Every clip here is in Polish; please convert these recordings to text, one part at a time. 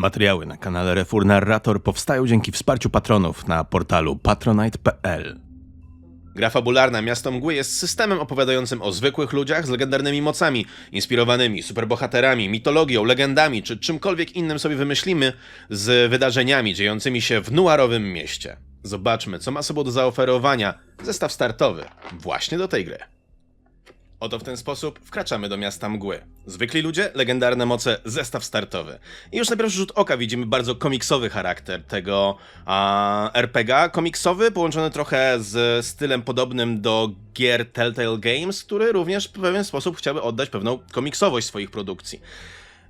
Materiały na kanale Refur Narrator powstają dzięki wsparciu patronów na portalu patronite.pl. Gra fabularna Miasto Mgły jest systemem opowiadającym o zwykłych ludziach z legendarnymi mocami, inspirowanymi superbohaterami, mitologią, legendami czy czymkolwiek innym sobie wymyślimy z wydarzeniami dziejącymi się w nuarowym mieście. Zobaczmy, co ma sobą do zaoferowania zestaw startowy właśnie do tej gry. Oto w ten sposób wkraczamy do miasta mgły. Zwykli ludzie, legendarne moce, zestaw startowy. I już na pierwszy rzut oka widzimy bardzo komiksowy charakter tego a, RPG. Komiksowy, połączony trochę z stylem podobnym do gier Telltale Games, który również w pewien sposób chciałby oddać pewną komiksowość swoich produkcji.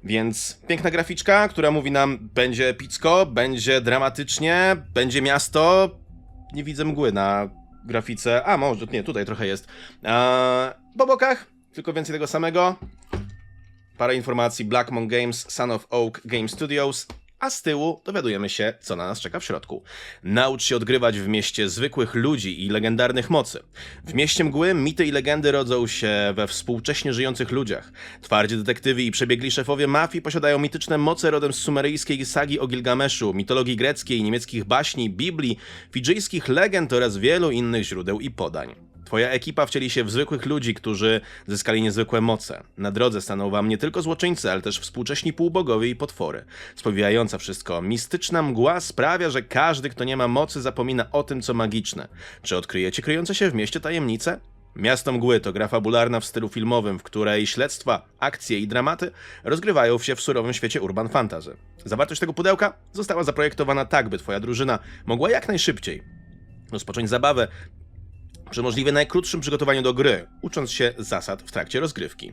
Więc piękna graficzka, która mówi nam, będzie epicko, będzie dramatycznie, będzie miasto. Nie widzę mgły na grafice. A, może, nie, tutaj trochę jest. Eee, po bokach, tylko więcej tego samego. Parę informacji: Blackmon Games, Son of Oak Game Studios. A z tyłu dowiadujemy się, co na nas czeka w środku. Naucz się odgrywać w mieście zwykłych ludzi i legendarnych mocy. W mieście mgły mity i legendy rodzą się we współcześnie żyjących ludziach. Twardzi detektywi i przebiegli szefowie mafii posiadają mityczne moce rodem z sumeryjskiej sagi o Gilgameszu, mitologii greckiej, niemieckich baśni, Biblii, fidżyjskich legend oraz wielu innych źródeł i podań. Twoja ekipa wcieli się w zwykłych ludzi, którzy zyskali niezwykłe moce. Na drodze staną wam nie tylko złoczyńcy, ale też współcześni półbogowie i potwory. Spowijająca wszystko, mistyczna mgła sprawia, że każdy, kto nie ma mocy, zapomina o tym, co magiczne. Czy odkryjecie kryjące się w mieście tajemnice? Miasto Mgły to gra fabularna w stylu filmowym, w której śledztwa, akcje i dramaty rozgrywają się w surowym świecie urban fantasy. Zawartość tego pudełka została zaprojektowana tak, by twoja drużyna mogła jak najszybciej rozpocząć zabawę przy możliwie najkrótszym przygotowaniu do gry, ucząc się zasad w trakcie rozgrywki.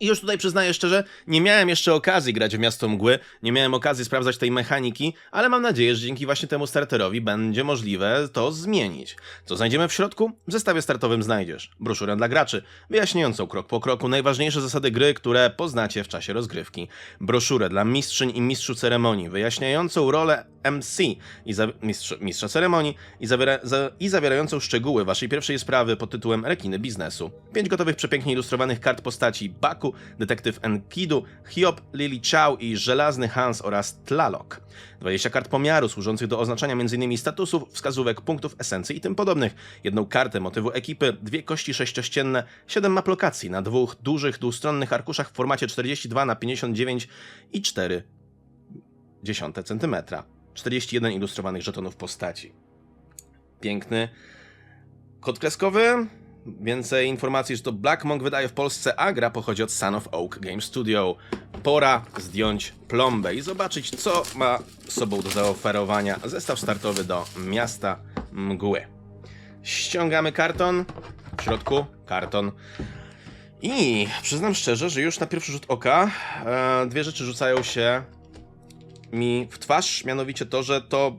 I już tutaj przyznaję szczerze, nie miałem jeszcze okazji grać w Miasto Mgły, nie miałem okazji sprawdzać tej mechaniki, ale mam nadzieję, że dzięki właśnie temu starterowi będzie możliwe to zmienić. Co znajdziemy w środku? W zestawie startowym znajdziesz broszurę dla graczy, wyjaśniającą krok po kroku najważniejsze zasady gry, które poznacie w czasie rozgrywki. Broszurę dla mistrzyń i mistrzu ceremonii, wyjaśniającą rolę MC i mistrz, mistrza ceremonii i, zawiera, za, i zawierającą szczegóły waszej pierwszej sprawy pod tytułem Rekiny biznesu. Pięć gotowych, przepięknie ilustrowanych kart postaci Baku, detektyw Enkidu, Hiob, Lily Chow i Żelazny Hans oraz Tlalok. 20 kart pomiaru służących do oznaczania m.in. statusów, wskazówek, punktów esencji i tym podobnych. Jedną kartę motywu ekipy, dwie kości sześciościenne, 7 map lokacji na dwóch dużych, dwustronnych arkuszach w formacie 42 na 59 i 4 dziesiąte centymetra. 41 ilustrowanych żetonów postaci. Piękny kod kreskowy. Więcej informacji, że to Black Monk wydaje w Polsce, a gra pochodzi od Son of Oak Game Studio. Pora zdjąć plombę i zobaczyć, co ma sobą do zaoferowania zestaw startowy do Miasta Mgły. Ściągamy karton, w środku karton. I przyznam szczerze, że już na pierwszy rzut oka e, dwie rzeczy rzucają się mi w twarz, mianowicie to, że to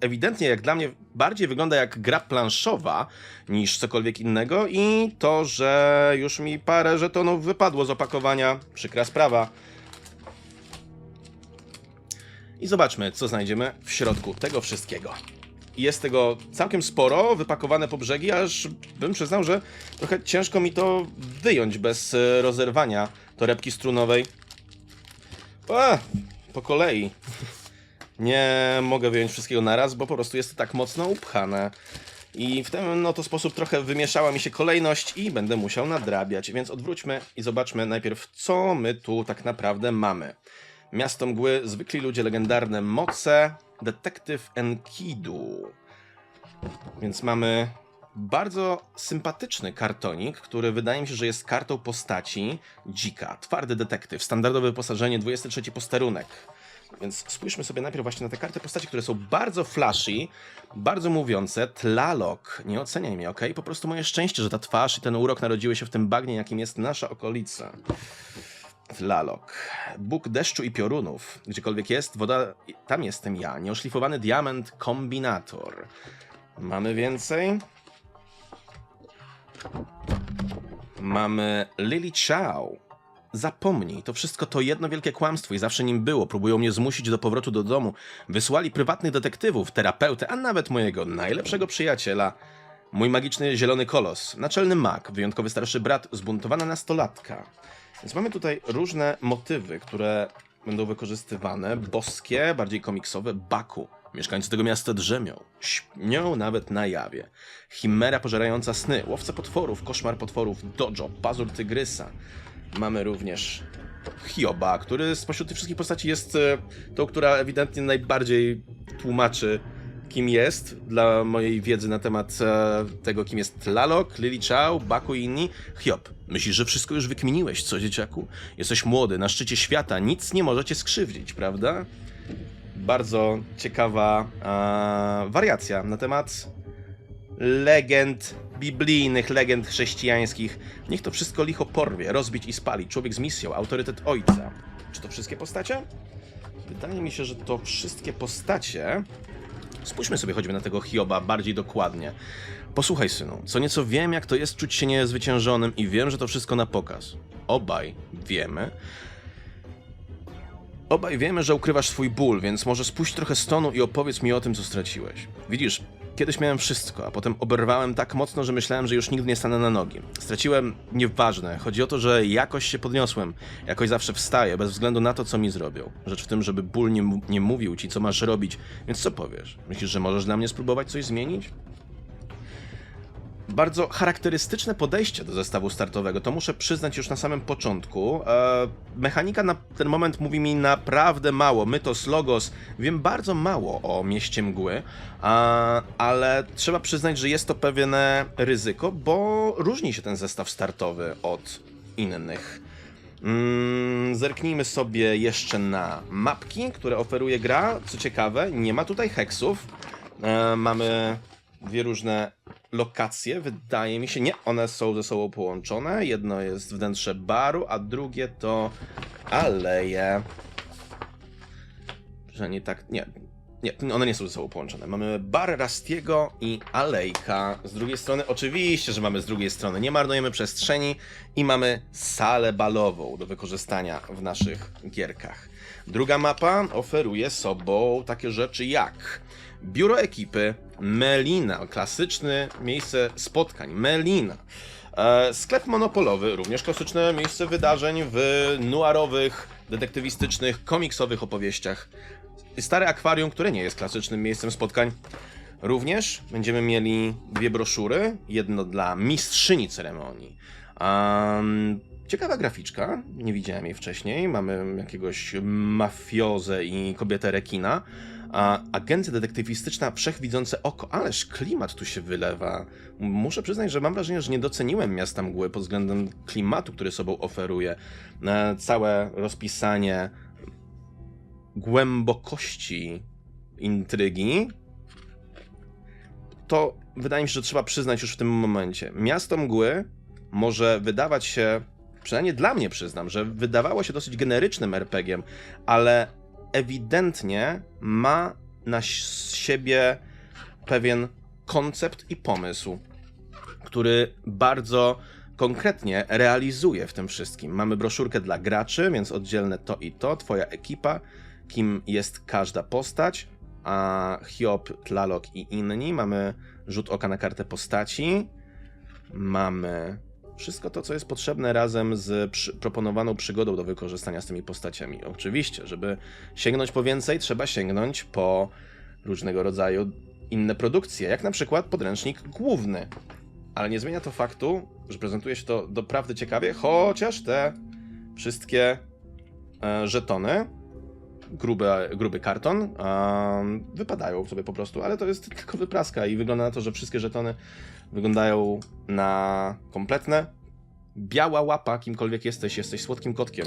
ewidentnie jak dla mnie bardziej wygląda jak gra planszowa niż cokolwiek innego i to, że już mi parę żetonów wypadło z opakowania, przykra sprawa. I zobaczmy, co znajdziemy w środku tego wszystkiego. Jest tego całkiem sporo, wypakowane po brzegi, aż bym przyznał, że trochę ciężko mi to wyjąć bez e, rozerwania torebki strunowej. A, po kolei. Nie mogę wyjąć wszystkiego naraz, bo po prostu jest to tak mocno upchane. I w ten oto sposób trochę wymieszała mi się kolejność i będę musiał nadrabiać. Więc odwróćmy i zobaczmy najpierw, co my tu tak naprawdę mamy. Miasto mgły, zwykli ludzie, legendarne moce, detektyw Enkidu. Więc mamy bardzo sympatyczny kartonik, który wydaje mi się, że jest kartą postaci dzika. Twardy detektyw, standardowe wyposażenie, 23 posterunek. Więc spójrzmy sobie najpierw właśnie na te karty postaci, które są bardzo flashy, bardzo mówiące. Tlalok, nie oceniaj mnie, ok? Po prostu moje szczęście, że ta twarz i ten urok narodziły się w tym bagnie, jakim jest nasza okolica. Tlalok. Bóg deszczu i piorunów. Gdziekolwiek jest, woda, tam jestem ja. Nieoszlifowany diament, kombinator. Mamy więcej. Mamy Lily Chow. Zapomnij, to wszystko to jedno wielkie kłamstwo i zawsze nim było. Próbują mnie zmusić do powrotu do domu. Wysłali prywatnych detektywów, terapeutę, a nawet mojego najlepszego przyjaciela. Mój magiczny zielony kolos, naczelny mag, wyjątkowy starszy brat, zbuntowana nastolatka. Więc mamy tutaj różne motywy, które będą wykorzystywane boskie, bardziej komiksowe Baku. Mieszkańcy tego miasta drzemią, śnią nawet na jawie. Chimera pożerająca sny, łowca potworów, koszmar potworów, dojo, pazur tygrysa. Mamy również Hioba, który spośród tych wszystkich postaci jest e, tą, która ewidentnie najbardziej tłumaczy, kim jest, dla mojej wiedzy na temat e, tego, kim jest Lalok, Lily Chow, Baku i inni. Hiob, myślisz, że wszystko już wykminiłeś, co dzieciaku? Jesteś młody, na szczycie świata, nic nie może cię skrzywdzić, prawda? Bardzo ciekawa e, wariacja na temat legend biblijnych, legend chrześcijańskich. Niech to wszystko licho porwie, rozbić i spalić. Człowiek z misją, autorytet ojca. Czy to wszystkie postacie? Wydaje mi się, że to wszystkie postacie. Spójrzmy sobie choćby na tego Hioba bardziej dokładnie. Posłuchaj, synu, co nieco wiem, jak to jest czuć się niezwyciężonym i wiem, że to wszystko na pokaz. Obaj wiemy, Obaj wiemy, że ukrywasz swój ból, więc może spuść trochę stonu i opowiedz mi o tym, co straciłeś. Widzisz, kiedyś miałem wszystko, a potem oberwałem tak mocno, że myślałem, że już nigdy nie stanę na nogi. Straciłem nieważne. Chodzi o to, że jakoś się podniosłem. Jakoś zawsze wstaję, bez względu na to, co mi zrobią. Rzecz w tym, żeby ból nie, nie mówił ci, co masz robić. Więc co powiesz? Myślisz, że możesz dla mnie spróbować coś zmienić? Bardzo charakterystyczne podejście do zestawu startowego. To muszę przyznać już na samym początku. E, mechanika na ten moment mówi mi naprawdę mało. Mytos, Logos, wiem bardzo mało o mieście mgły, a, ale trzeba przyznać, że jest to pewne ryzyko, bo różni się ten zestaw startowy od innych. Mm, zerknijmy sobie jeszcze na mapki, które oferuje gra. Co ciekawe, nie ma tutaj heksów. E, mamy dwie różne lokacje, wydaje mi się. Nie, one są ze sobą połączone. Jedno jest wnętrze baru, a drugie to aleje. Że nie tak. Nie. Nie, one nie są ze sobą połączone. Mamy bar Rastiego i alejka. Z drugiej strony, oczywiście, że mamy z drugiej strony. Nie marnujemy przestrzeni i mamy salę balową do wykorzystania w naszych gierkach. Druga mapa oferuje sobą takie rzeczy jak biuro ekipy, Melina, klasyczne miejsce spotkań, Melina. E, Sklep monopolowy, również klasyczne miejsce wydarzeń w noirowych, detektywistycznych, komiksowych opowieściach. Stare akwarium, które nie jest klasycznym miejscem spotkań. Również będziemy mieli dwie broszury, jedno dla mistrzyni ceremonii. Um, ciekawa graficzka, nie widziałem jej wcześniej. Mamy jakiegoś mafiozę i kobietę rekina. A agencja detektywistyczna, wszechwidzące oko, ależ klimat tu się wylewa. Muszę przyznać, że mam wrażenie, że nie doceniłem miasta mgły pod względem klimatu, który sobą oferuje. E, Całe rozpisanie głębokości intrygi, to wydaje mi się, że trzeba przyznać już w tym momencie. Miasto mgły może wydawać się, przynajmniej dla mnie przyznam, że wydawało się dosyć generycznym RPG-iem, ale ewidentnie ma na siebie pewien koncept i pomysł, który bardzo konkretnie realizuje w tym wszystkim. Mamy broszurkę dla graczy, więc oddzielne to i to, twoja ekipa, kim jest każda postać, a Hiob, Tlalok i inni. Mamy rzut oka na kartę postaci. Mamy wszystko to, co jest potrzebne razem z przy, proponowaną przygodą do wykorzystania z tymi postaciami. Oczywiście, żeby sięgnąć po więcej, trzeba sięgnąć po różnego rodzaju inne produkcje, jak na przykład podręcznik główny. Ale nie zmienia to faktu, że prezentuje się to doprawdy ciekawie, chociaż te wszystkie e, żetony, grube, gruby karton, em, wypadają sobie po prostu, ale to jest tylko wypraska i wygląda na to, że wszystkie żetony wyglądają na kompletne. Biała łapa, kimkolwiek jesteś, jesteś słodkim kotkiem.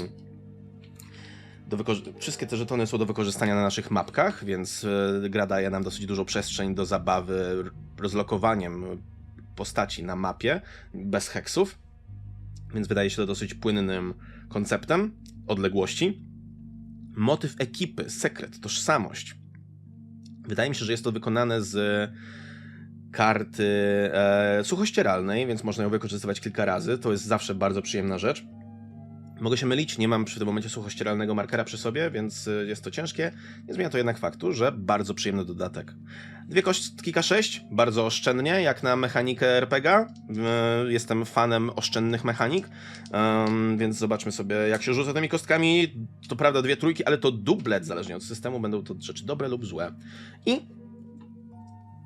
Wszystkie te żetony są do wykorzystania na naszych mapkach, więc e, gra daje nam dosyć dużo przestrzeń do zabawy rozlokowaniem postaci na mapie bez heksów, więc wydaje się to dosyć płynnym konceptem odległości. Motyw ekipy, sekret, tożsamość. Wydaje mi się, że jest to wykonane z karty e, suchościeralnej, więc można ją wykorzystywać kilka razy. To jest zawsze bardzo przyjemna rzecz. Mogę się mylić, nie mam przy tym momencie suchościeralnego markera przy sobie, więc y, jest to ciężkie. Nie zmienia to jednak faktu, że bardzo przyjemny dodatek. Dwie kostki K6, bardzo oszczędnie, jak na mechanikę RPG. Y, Jestem fanem oszczędnych mechanik, więc zobaczmy sobie, jak się rzuca tymi kostkami. To prawda, dwie trójki, ale to dublet, zależnie od systemu, będą to rzeczy dobre lub złe. I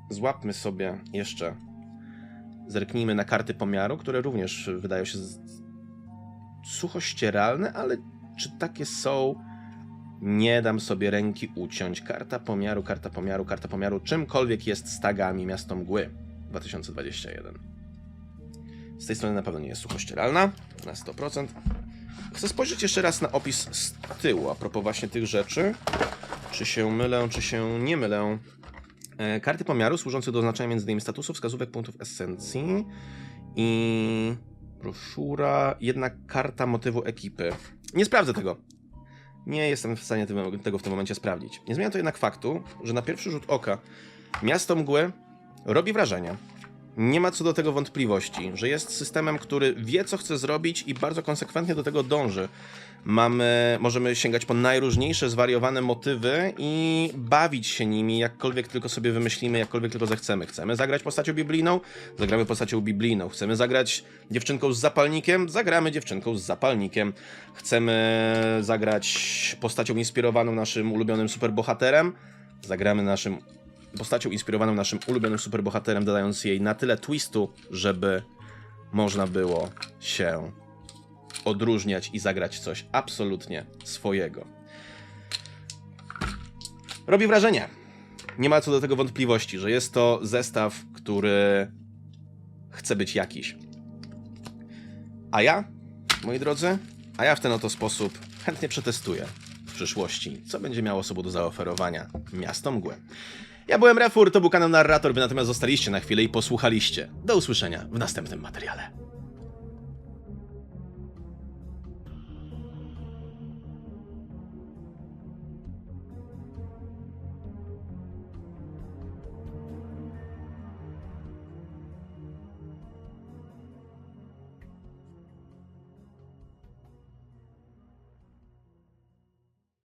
złapmy sobie jeszcze, zerknijmy na karty pomiaru, które również wydają się suchościeralne, ale czy takie są? Nie dam sobie ręki uciąć. Karta pomiaru, karta pomiaru, karta pomiaru, czymkolwiek jest z tagami Miasto Mgły 2021. Z tej strony na pewno nie jest suchościeralna, na 100%. Chcę spojrzeć jeszcze raz na opis z tyłu, a propos właśnie tych rzeczy. Czy się mylę, czy się nie mylę. E, Karty pomiaru służące do oznaczenia m.in. statusów, wskazówek, punktów esencji i broszura, jedna karta motywu ekipy. Nie sprawdzę tego. Nie jestem w stanie tego w tym momencie sprawdzić. Nie zmienia to jednak faktu, że na pierwszy rzut oka Miasto Mgły robi wrażenie. Nie ma co do tego wątpliwości, że jest systemem, który wie, co chce zrobić i bardzo konsekwentnie do tego dąży. Mamy, możemy sięgać po najróżniejsze zwariowane motywy i bawić się nimi, jakkolwiek tylko sobie wymyślimy, jakkolwiek tylko zechcemy. Chcemy zagrać postacią biblijną? Zagramy postacią biblijną. Chcemy zagrać dziewczynką z zapalnikiem? Zagramy dziewczynką z zapalnikiem. Chcemy zagrać postacią inspirowaną naszym ulubionym superbohaterem? Zagramy naszym postacią inspirowaną naszym ulubionym superbohaterem, dodając jej na tyle twistu, żeby można było się odróżniać i zagrać coś absolutnie swojego. Robi wrażenie. Nie ma co do tego wątpliwości, że jest to zestaw, który chce być jakiś. A ja, moi drodzy, a ja w ten oto sposób chętnie przetestuję w przyszłości, co będzie miało sobą do zaoferowania Miasto Mgły. Ja byłem Refur, to był kanał Narrator, wy natomiast zostaliście na chwilę i posłuchaliście. Do usłyszenia w następnym materiale.